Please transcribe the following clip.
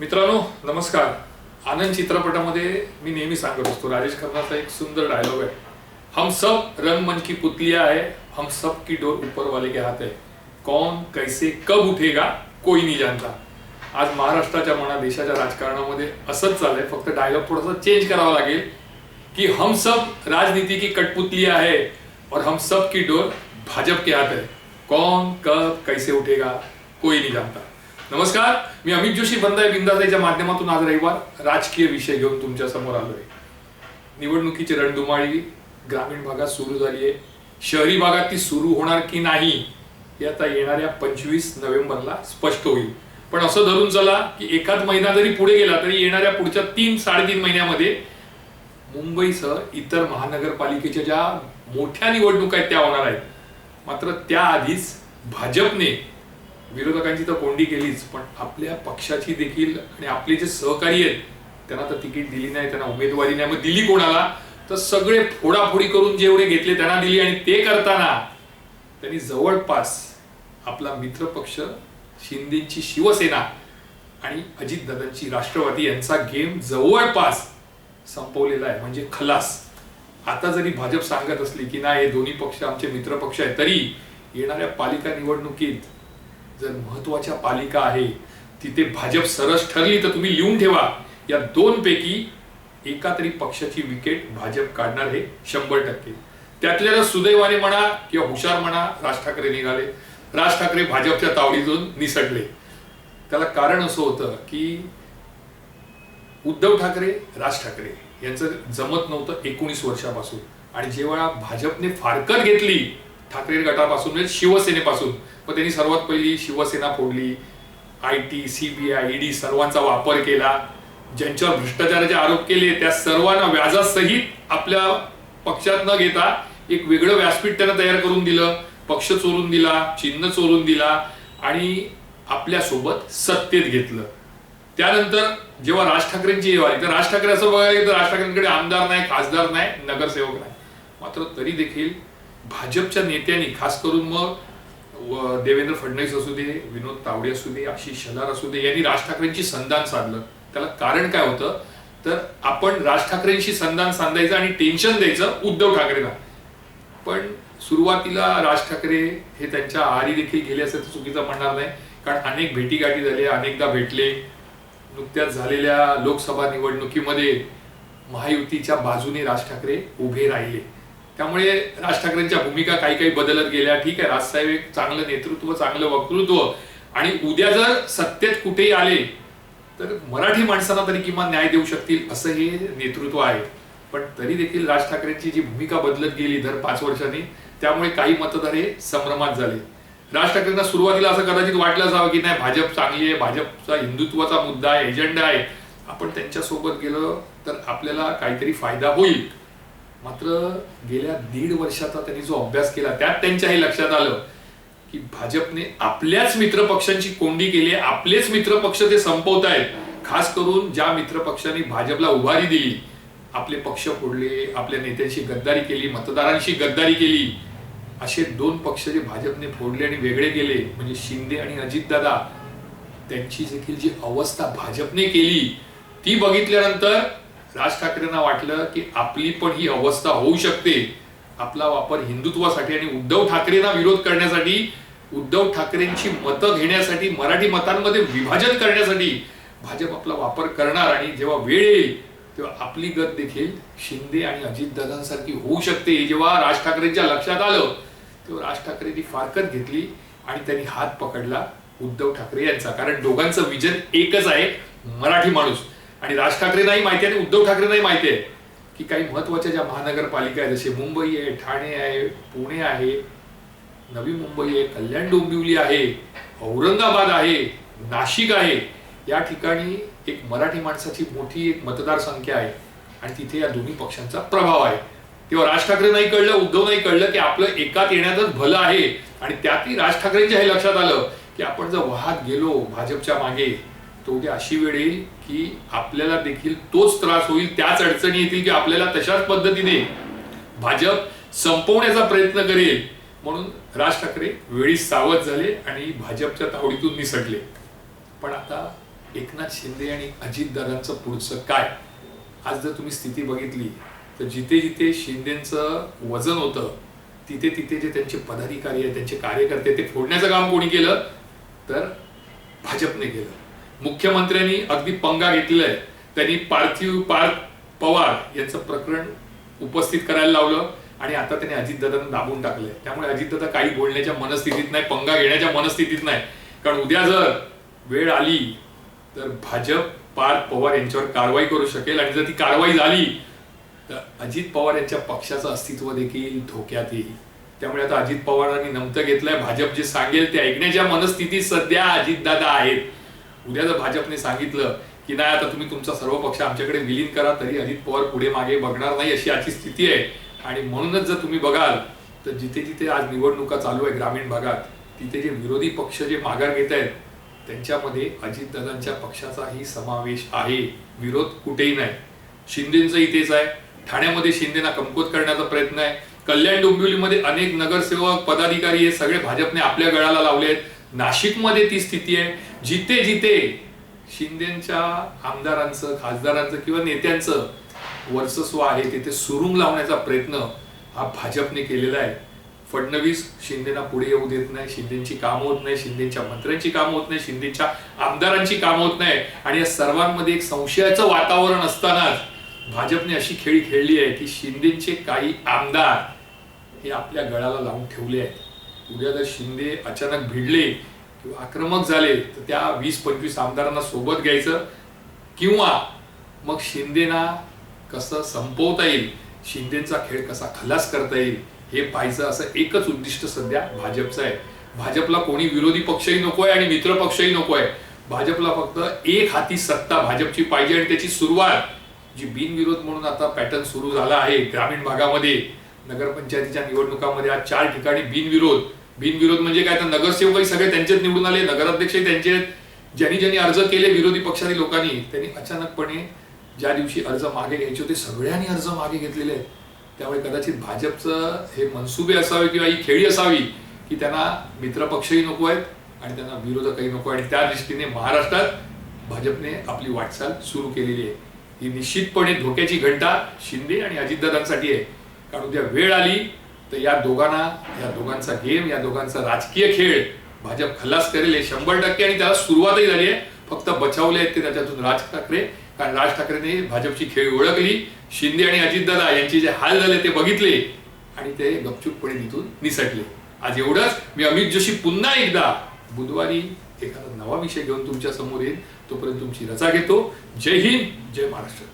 मित्रांनो नमस्कार. आनंद चित्रपटामध्ये मी नेहमी सांगत असतो राजेश खन्नाचा एक सुंदर डायलॉग आहे. हम सब रंग मन की पुतलिया है हम सब की डोर ऊपर वाले के हाथ है. कौन कैसे कब उठेगा कोई नाही जानता. आज महाराष्ट्राच्या म्हणा देशाच्या राजकारणामध्ये असंच चाललंय. फक्त डायलॉग थोडासा चेंज करावा लागेल की हम सब राजनीति की कठपुतलियां है और हम सब की डोर भाजप के हाथ है. कौन कब कैसे उठेगा कोई नहीं जानता. नमस्कार मी अमित जोशी बंदाय बिंदासाईच्या माध्यमातून आज रविवार. राजकीय विषय घेऊन तुमच्यासमोर आलोय. निवडणुकीची रणधुमाळी ग्रामीण भागात सुरू झाली आहे शहरी भागात ती सुरू होणार की नाही हे आता येणाऱ्या पंचवीस नोव्हेंबरला स्पष्ट होईल. पण असं धरून चला की एकाच महिना जरी पुढे गेला तरी येणाऱ्या पुढच्या तीन साडेतीन महिन्यामध्ये मुंबईसह इतर महानगरपालिकेच्या ज्या मोठ्या निवडणुका आहेत त्या होणार आहेत. मात्र त्याआधीच भाजपने विरोधकांची तर कोंडी केलीच पण आपल्या पक्षाची देखील आणि आपले जे सहकारी आहेत त्यांना तर तिकीट दिली नाही त्यांना उमेदवारी नाही. मग दिली कोणाला? तर सगळे फोडाफोडी करून जेवढे घेतले त्यांना दिली आणि ते करताना त्यांनी जवळपास आपला मित्रपक्ष शिंदेची शिवसेना आणि अजितदादांची राष्ट्रवादी यांचा गेम जवळपास संपवलेला आहे. म्हणजे खलास. आता जरी भाजप सांगत असली की नाही हे दोन्ही पक्ष आमचे मित्रपक्ष आहेत तरी येणाऱ्या पालिका निवडणुकीत जर महत्त्वाच्या पालिका आहे तिथे भाजप सरस ठरली तर तुम्ही लिहून ठेवा. या दोन पैकी एका तरी पक्षाची विकेट भाजप काढणार हे शंभर टक्के. त्यातल्या सुदैवाने म्हणा किंवा हुशार म्हणा राज ठाकरे निघाले. राज ठाकरे भाजपच्या तावडीतून निसटले. त्याला कारण असं होतं की उद्धव ठाकरे राज ठाकरे यांचं जमत नव्हतं एकोणीस वर्षापासून. आणि जेव्हा भाजपने फारकत घेतली ठाकरे गटापासून म्हणजे शिवसेनेपासून. मग त्यांनी सर्वात पहिली शिवसेना फोडली. आय टी सीबीआय ईडी सर्वांचा वापर केला. ज्यांच्यावर भ्रष्टाचाराचे आरोप केले त्या सर्वांना व्याजासहित आपल्या पक्षात न घेता एक वेगळं व्यासपीठ त्यांना तयार करून दिलं. पक्ष चोरून दिला चिन्ह चोरून दिला आणि आपल्यासोबत सत्तेत घेतलं. त्यानंतर जेव्हा राज ठाकरेंची येव आली तर राज ठाकरे असं बघायला तर राज ठाकरेंकडे आमदार नाही खासदार नाही नगरसेवक नाही. मात्र तरी देखील भाजपच्या नेत्यांनी खास करून मग देवेंद्र फडणवीस असू दे विनोद तावडे असू दे आशिष शेलार असू दे यांनी राज ठाकरेंची संधान साधलं. त्याला कारण काय होतं? तर आपण राज ठाकरेंशी संधान साधायचं आणि टेन्शन द्यायचं उद्धव ठाकरेंना पण सुरुवातीला राज ठाकरे हे त्यांच्या आरी देखील गेले असं चुकीचं म्हणणार नाही. कारण अनेक भेटीगाठी झाल्या अनेकदा भेटले. नुकत्याच झालेल्या लोकसभा निवडणुकीमध्ये महायुतीच्या बाजूने राज ठाकरे उभे राहिले. त्यामुळे राज ठाकरेंच्या भूमिका काही काही बदलत गेल्या. ठीक आहे राजसाहेब एक चांगलं नेतृत्व चांगलं वक्तृत्व. आणि उद्या जर सत्तेत कुठेही आले तर मराठी माणसांना तरी किमान न्याय देऊ शकतील असं हे नेतृत्व आहे. पण तरी देखील राज ठाकरेंची जी भूमिका बदलत गेली दर पाच वर्षांनी त्यामुळे काही मतदार हे संभ्रमात झाले. राज ठाकरेंना सुरुवातीला असं कदाचित वाटलं असावं की नाही भाजप चांगली आहे भाजपचा हिंदुत्वाचा मुद्दा आहे एजेंडा आहे. आपण त्यांच्यासोबत गेलो तर आपल्याला काहीतरी फायदा होईल. मात्र गेल्या दीड वर्षाचा त्यांनी जो अभ्यास केला त्यात त्यांच्या हे लक्षात आलं की भाजपने आपल्याच मित्र पक्षांची कोंडी केली आपलेच मित्र पक्ष ते संपवत आहेत. खास करून ज्या मित्र पक्षांनी भाजपला उभारी दिली आपले पक्ष फोडले आपल्या नेत्यांशी गद्दारी केली मतदारांशी गद्दारी केली असे दोन पक्ष जे भाजपने फोडले आणि वेगळे गेले म्हणजे शिंदे आणि अजितदादा त्यांची देखील जी अवस्था भाजपने केली ती बघितल्यानंतर राज ठाकरेंना वाटलं की आपली पण ही अवस्था होऊ शकते. आपला वापर हिंदुत्वासाठी आणि उद्धव ठाकरेंना विरोध करण्यासाठी उद्धव ठाकरेंची मतं घेण्यासाठी मराठी मतांमध्ये विभाजन करण्यासाठी भाजप आपला वापर करणार आणि जेव्हा वेळ येईल तेव्हा आपली गत देखील शिंदे आणि अजितदादांसारखी होऊ शकते. हे जेव्हा राज ठाकरेंच्या लक्षात आलं तेव्हा राज ठाकरेंनी फारकत घेतली आणि त्यांनी हात पकडला उद्धव ठाकरे यांचा. कारण दोघांचं विजन एकच आहे मराठी माणूस. आणि राज ठाकरेंनाही माहिती आहे आणि उद्धव ठाकरेंनाही माहिती आहे की काही महत्त्वाच्या ज्या महानगरपालिका आहेत जसे मुंबई आहे ठाणे आहे पुणे आहे नवी मुंबई आहे कल्याण डोंबिवली आहे औरंगाबाद आहे नाशिक आहे या ठिकाणी एक मराठी माणसाची मोठी एक मतदारसंख्या आहे आणि तिथे या दोन्ही पक्षांचा प्रभाव आहे. तेव्हा राज ठाकरे नाही कळलं उद्धव नाही कळलं की आपलं एकात येण्यातच भलं आहे. आणि त्यातही राज ठाकरेंच्या हे लक्षात आलं की आपण जर वाहत गेलो भाजपच्या मागे तर उद्या अशी वेळ येईल की आपल्याला देखील तोच त्रास होईल त्याच अडचणी येतील की आपल्याला तशाच पद्धतीने भाजप संपवण्याचा प्रयत्न करेल. म्हणून राज ठाकरे वेळी सावध झाले आणि भाजपच्या तावडीतून निसटले. पण आता एकनाथ शिंदे आणि अजितदादांचं पुढचं काय? आज जर तुम्ही स्थिती बघितली तर जिथे जिथे शिंदेचं वजन होतं तिथे तिथे जे त्यांचे पदाधिकारी आहेत त्यांचे कार्यकर्ते ते फोडण्याचं काम कोणी केलं? तर भाजपने केलं. मुख्यमंत्र्यांनी अगदी पंगा घेतलेला आहे. त्यांनी पार्थिव पार्थ पवार यांचं प्रकरण उपस्थित करायला लावलं आणि आता त्यांनी अजितदादांना दाबून टाकलंय. त्यामुळे अजितदादा काही बोलण्याच्या मनस्थितीत नाही पंगा घेण्याच्या मनस्थितीत नाही. कारण उद्या जर वेळ आली तर भाजप पार्थ पवार यांच्यावर कारवाई करू शकेल आणि जर ती कारवाई झाली तर अजित पवार यांच्या पक्षाचं अस्तित्व देखील धोक्यात येईल. त्यामुळे आता अजित पवारांनी नमतं घेतलंय. भाजप जे सांगेल ते ऐकण्याच्या मनस्थितीत सध्या अजितदादा आहेत. उद्या जर भाजपने सांगितलं की नाही आता तुम्ही तुमचा सर्व पक्ष आमच्याकडे विलीन करा तरी अजित पवार पुढे मागे बघणार नाही अशी आजची स्थिती आहे. आणि म्हणूनच जर तुम्ही बघाल तर जिथे जिथे आज निवडणुका चालू आहे ग्रामीण भागात तिथे जे विरोधी पक्ष जे माघार घेत आहेत त्यांच्यामध्ये अजितदादांच्या पक्षाचाही समावेश आहे. विरोध कुठेही नाही. शिंदेचं इथेच आहे. ठाण्यामध्ये शिंदेना कमकुवत करण्याचा प्रयत्न आहे. कल्याण डोंबिवलीमध्ये अनेक नगरसेवक पदाधिकारी हे सगळे भाजपने आपल्या गळाला लावले आहेत. नाशिकमध्ये ती स्थिती आहे. जिथे जिथे शिंदेच्या आमदारांचं खासदारांचं किंवा नेत्यांचं वर्चस्व आहे तिथे सुरुंग लावण्याचा प्रयत्न हा भाजपने केलेला आहे. फडणवीस शिंदेना पुढे येऊ देत नाही शिंदेची काम होत नाही शिंदेच्या मंत्र्यांची काम होत नाही शिंदेच्या आमदारांची काम होत नाही. आणि या सर्वांमध्ये एक संशयाचं वातावरण असतानाच भाजपने अशी खेळी खेळली आहे की शिंदेचे काही आमदार हे आपल्या गळाला लावून ठेवले आहेत. उद्या जर शिंदे अचानक भिडले किंवा आक्रमक झाले तर त्या वीस पंचवीस आमदारांना सोबत घ्यायचं. किंवा मग शिंदेना कसं संपवता येईल शिंदेचा खेळ कसा खलास करता येईल हे पाहायचं असं एकच उद्दिष्ट सध्या भाजपचं आहे. भाजपला कोणी विरोधी पक्षही नको आहे आणि मित्र पक्षही नको आहे भाजपला फक्त एक हाती सत्ता भाजपची पाहिजे आणि त्याची सुरुवात जी बिनविरोध म्हणून आता पॅटर्न सुरू झाला आहे ग्रामीण भागामध्ये नगरपंचायतीच्या निवडणुकामध्ये आज चार ठिकाणी बिनविरोध. बिनविरोध म्हणजे काय? तर नगरसेवकही सगळे त्यांचेच निवडून आले. नगराध्यक्षही त्यांचे ज्यांनी ज्यांनी अर्ज केले विरोधी पक्षातील लोकांनी त्यांनी अचानकपणे ज्या दिवशी अर्ज मागे घ्यायचे होते सगळ्यांनी अर्ज मागे घेतलेले आहेत. त्यामुळे कदाचित भाजपचं हे मनसुबे असावे किंवा ही खेळी असावी की त्यांना मित्रपक्षही नको आहेत आणि त्यांना विरोधकही नको आणि त्या दृष्टीने महाराष्ट्रात भाजपने आपली वाटचाल सुरू केलेली आहे. ही निश्चितपणे धोक्याची घंटा शिंदे आणि अजितदादांसाठी आहे. कारण उद्या वेळ आली तर या दोघांना या दोघांचा गेम या दोघांचा राजकीय खेळ भाजप खल्लास करेल शंभर टक्के आणि त्याला सुरुवातही झाली आहे. फक्त बचावले आहेत ते त्याच्यातून राज ठाकरे. कारण राज ठाकरेने भाजपची खेळ ओळखली. शिंदे आणि अजितदादा यांचे जे हाल झाले ते बघितले आणि ते गपचूपपणे तिथून निसटले. आज एवढंच. मी अमित जोशी पुन्हा एकदा बुधवारी एखादा नवा विषय घेऊन तुमच्यासमोर येईल तोपर्यंत तुमची रजा घेतो. जय हिंद. जय महाराष्ट्र.